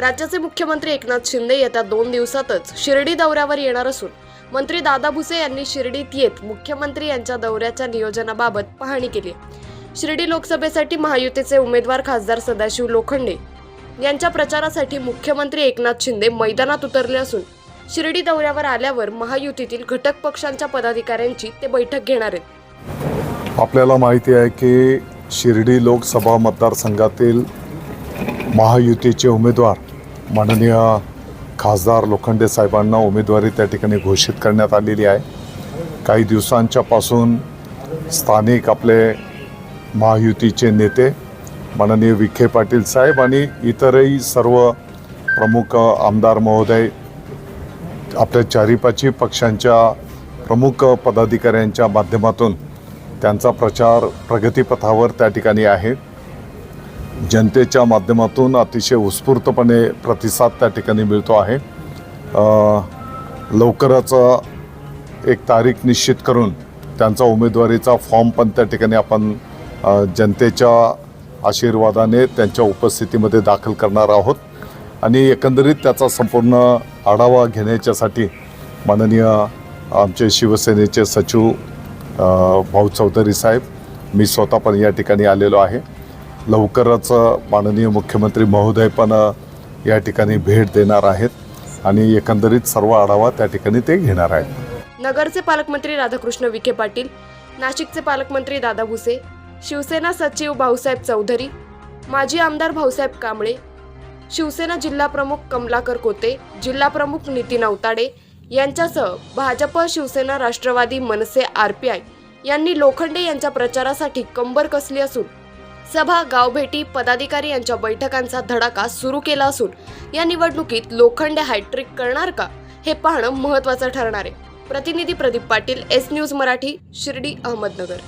राज्याचे मुख्यमंत्री एकनाथ शिंदे येत्या दोन दिवसातच शिर्डी दौऱ्यावर येणार असून मंत्री दादा भुसे यांनी शिर्डीत येत मुख्यमंत्री यांच्या दौऱ्याच्या नियोजनाबाबत पाहणी केली. शिर्डी लोकसभेसाठी महायुतीचे उमेदवार खासदार सदाशिव लोखंडे यांच्या प्रचारासाठी मुख्यमंत्री एकनाथ शिंदे मैदानात उतरले असून शिर्डी दौऱ्यावर आल्यावर महायुतीतील घटक पक्षांच्या पदाधिकाऱ्यांची ते बैठक घेणार आहेत. आपल्याला माहिती आहे की शिर्डी लोकसभा मतदारसंघातील महायुतीचे उमेदवार माननीय खासदार लोखंडे साहेबांना उमेदवारी त्या ठिकाणी घोषित करण्यात आलेली आहे. काही दिवसांच्या पासून स्थानिक आपले महायुतीचे नेते माननीय विखे पाटील साहेब आणि इतरही सर्व प्रमुख आमदार महोदय आपल्या चारीपाची पक्षांच्या प्रमुख पदाधिकाऱ्यांच्या माध्यमातून त्यांचा प्रचार प्रगतीपथावर त्या ठिकाणी आहे. जनतेच्या माध्यमातून अतिशय उत्स्फूर्तपणे प्रतिसाद त्या ठिकाणी मिळतो आहे. लवकरच एक तारीख निश्चित करून त्यांचा उमेदवारीचा फॉर्म पण त्या ठिकाणी आपण जनतेच्या आशीर्वादाने त्यांच्या उपस्थितीमध्ये दाखल करणार आहोत. आणि एकंदरीत त्याचा संपूर्ण आढावा घेण्याच्यासाठी माननीय आमचे शिवसेनेचे सचिव भाऊ चौधरी साहेब मी स्वतः पण या ठिकाणी आलेलो आहे. लवकरच माननीय मुख्यमंत्री महोदय पण या ठिकाणी भेट देणार आहेत आणि एकंदरीत सर्व आढावा त्या ठिकाणी ते घेणार आहेत. नगरचे पालकमंत्री राधाकृष्ण विखे पाटील नाशिकचे पालकमंत्री दादा भुसे शिवसेना सचिव भाऊसाहेब चौधरी माजी आमदार भाऊसाहेब कांबळे शिवसेना जिल्हा प्रमुख कमलाकर कोते जिल्हा प्रमुख नितीन अवताडे यांच्यासह BJP Shiv Sena Rashtravadi MNS R P I यांनी लोखंडे यांच्या प्रचारासाठी कंबर कसली असून सभा गावभेटी पदाधिकारी यांच्या बैठकांचा धडाका सुरू केला असून या निवडणुकीत लोखंडे हॅट्रिक करणार का हे पाहणं महत्त्वाचं ठरणार आहे. प्रतिनिधी प्रदीप पाटील एस न्यूज मराठी शिर्डी अहमदनगर.